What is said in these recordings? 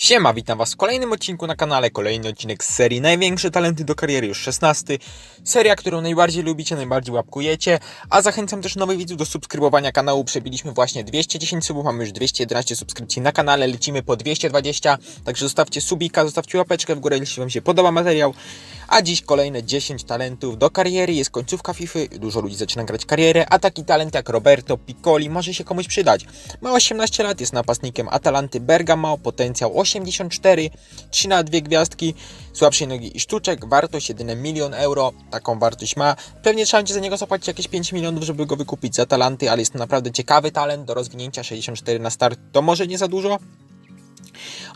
Siema, witam Was w kolejnym odcinku na kanale, kolejny odcinek z serii Największe talenty do kariery, już 16. Seria, którą najbardziej lubicie, najbardziej łapkujecie, a zachęcam też nowych widzów do subskrybowania kanału. Przebiliśmy właśnie 210 subów, mamy już 211 subskrypcji na kanale, lecimy po 220, także zostawcie subika, zostawcie łapeczkę w górę, jeśli Wam się podoba materiał. A dziś kolejne 10 talentów do kariery, jest końcówka FIFA, dużo ludzi zaczyna grać karierę, a taki talent jak Roberto Piccoli może się komuś przydać. Ma 18 lat, jest napastnikiem Atalanty Bergamo, potencjał 84, 3 na 2 gwiazdki, słabszej nogi i sztuczek, wartość jedynie milion euro, taką wartość ma. Pewnie trzeba będzie za niego zapłacić jakieś 5 milionów, żeby go wykupić z Atalanty, ale jest to naprawdę ciekawy talent do rozwinięcia, 64 na start to może nie za dużo,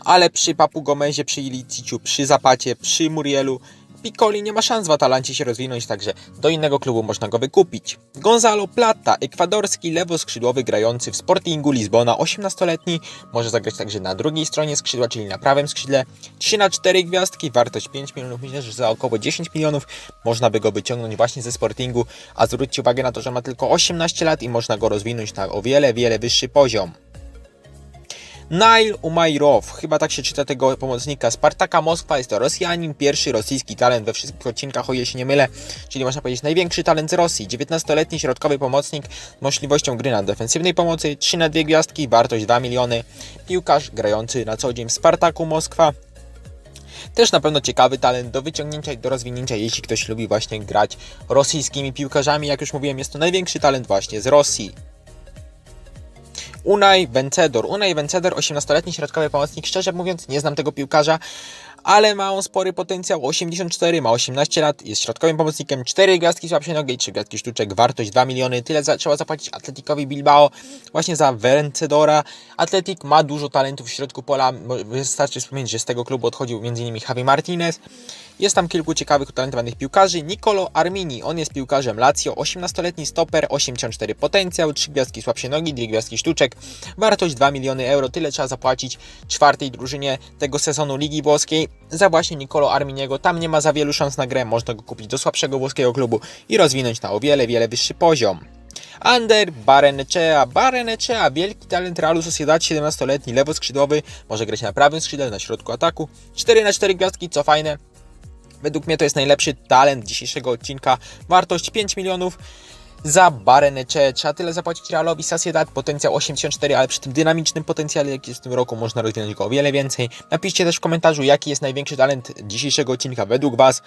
ale przy Papu Gomezie, przy Iliciciu, przy Zapacie, przy Murielu Piccoli nie ma szans w Atalancie się rozwinąć, także do innego klubu można go wykupić. Gonzalo Plata, ekwadorski lewoskrzydłowy grający w Sportingu Lizbona, 18-letni, może zagrać także na drugiej stronie skrzydła, czyli na prawym skrzydle. 3 na 4 gwiazdki, wartość 5 milionów, myślę, że za około 10 milionów można by go wyciągnąć właśnie ze Sportingu, a zwróćcie uwagę na to, że ma tylko 18 lat i można go rozwinąć na o wiele, wiele wyższy poziom. Nail Umajrow, chyba tak się czyta tego pomocnika Spartaka Moskwa, jest to Rosjanin, pierwszy rosyjski talent we wszystkich odcinkach, o ile się nie mylę, czyli można powiedzieć największy talent z Rosji. 19-letni środkowy pomocnik z możliwością gry na defensywnej pomocy, 3 na 2 gwiazdki, wartość 2 miliony, piłkarz grający na co dzień w Spartaku Moskwa. Też na pewno ciekawy talent do wyciągnięcia i do rozwinięcia, jeśli ktoś lubi właśnie grać rosyjskimi piłkarzami. Jak już mówiłem, jest to największy talent właśnie z Rosji. Unai Vencedor. Unai Vencedor, 18-letni środkowy pomocnik. Szczerze mówiąc, nie znam tego piłkarza, ale ma on spory potencjał. 84, ma 18 lat, jest środkowym pomocnikiem. 4 gwiazdki słabszej nogi i 3 gwiazdki sztuczek. Wartość 2 miliony. Tyle za, trzeba zapłacić Atleticowi Bilbao właśnie za Vencedora. Atletik ma dużo talentów w środku pola. Wystarczy wspomnieć, że z tego klubu odchodził m.in. Javi Martinez. Jest tam kilku ciekawych, utalentowanych piłkarzy. Nicolo Armini, on jest piłkarzem Lazio, 18-letni stoper, 84 potencjał, 3 gwiazdki słabszej nogi, 2 gwiazdki sztuczek, wartość 2 miliony euro. Tyle trzeba zapłacić czwartej drużynie tego sezonu Ligi Włoskiej za właśnie Nicolo Arminiego. Tam nie ma za wielu szans na grę, można go kupić do słabszego włoskiego klubu i rozwinąć na o wiele, wiele wyższy poziom. Ander Barenechea. Barenechea, wielki talent Realu Sociedad, 17-letni lewoskrzydłowy, może grać na prawym skrzydle, na środku ataku. 4 na 4 gwiazdki, co fajne. Według mnie to jest najlepszy talent dzisiejszego odcinka. Wartość 5 milionów za Barenecze. Trzeba tyle zapłacić Realowi Sociedad. Potencjał 84, ale przy tym dynamicznym potencjale, jaki jest w tym roku, można rozwinąć go o wiele więcej. Napiszcie też w komentarzu, jaki jest największy talent dzisiejszego odcinka według Was.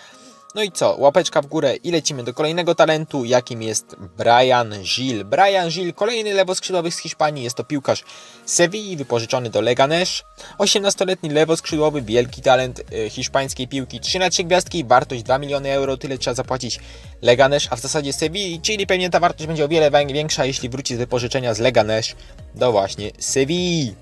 No i co? Łapeczka w górę i lecimy do kolejnego talentu, jakim jest Brian Gil. Brian Gil, kolejny lewoskrzydłowy z Hiszpanii, jest to piłkarz Sewilli, wypożyczony do Leganés. 18-letni lewoskrzydłowy, wielki talent e, hiszpańskiej piłki, 3 na 3 gwiazdki, wartość 2 miliony euro, tyle trzeba zapłacić Leganés, a w zasadzie Sewilli, czyli pewnie ta wartość będzie o wiele większa, jeśli wróci z wypożyczenia z Leganés do właśnie Sewilli.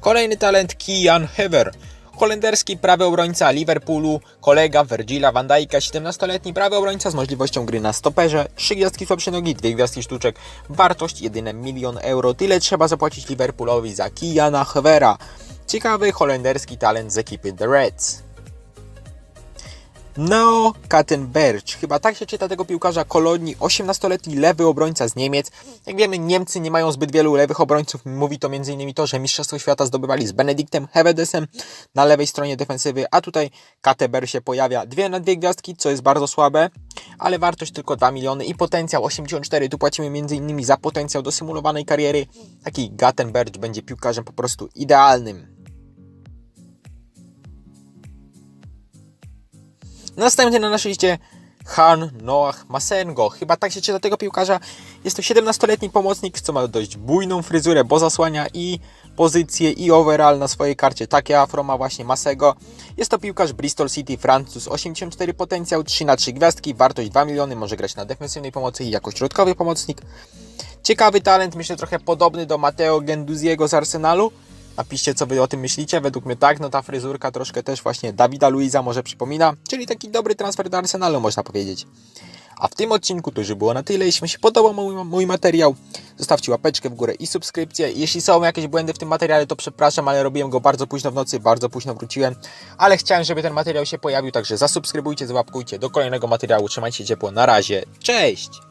Kolejny talent Kian Hever. Holenderski prawy obrońca Liverpoolu, kolega Virgila van Dijk'a, 17-letni prawy obrońca z możliwością gry na stoperze, 3 gwiazdki słabsze nogi, 2 gwiazdki sztuczek, wartość jedyne milion euro. Tyle trzeba zapłacić Liverpoolowi za Kiana Hevera. Ciekawy holenderski talent z ekipy The Reds. No Kattenberg, chyba tak się czyta tego piłkarza Kolonii, 18-letni lewy obrońca z Niemiec. Jak wiemy, Niemcy nie mają zbyt wielu lewych obrońców. Mówi to m.in. to, że Mistrzostwo Świata zdobywali z Benediktem Hevedesem na lewej stronie defensywy, a tutaj Kattenberg się pojawia dwie na dwie gwiazdki, co jest bardzo słabe, ale wartość tylko 2 miliony i potencjał 84. Tu płacimy m.in. za potencjał do symulowanej kariery. Taki Gattenberg będzie piłkarzem po prostu idealnym. Następny na naszej liście Han Noach Masengo. Chyba tak się czyta tego piłkarza. Jest to 17-letni pomocnik, co ma dość bujną fryzurę, bo zasłania i pozycję i overall na swojej karcie. Takie afro ma właśnie Masego. Jest to piłkarz Bristol City, Francuz, 84 potencjał, 3 na 3 gwiazdki, wartość 2 miliony, może grać na defensywnej pomocy i jako środkowy pomocnik. Ciekawy talent, myślę trochę podobny do Matteo Genduziego z Arsenalu. Napiszcie, co wy o tym myślicie. Według mnie tak, no ta fryzurka troszkę też właśnie Dawida Luiza może przypomina, czyli taki dobry transfer do Arsenalu, można powiedzieć. A w tym odcinku to już było na tyle. Jeśli Wam się podobał mój, mój materiał, zostawcie łapeczkę w górę i subskrypcję. Jeśli są jakieś błędy w tym materiale, to przepraszam, ale robiłem go bardzo późno w nocy, bardzo późno wróciłem. Ale chciałem, żeby ten materiał się pojawił, także zasubskrybujcie, załapkujcie do kolejnego materiału. Trzymajcie ciepło. Na razie. Cześć!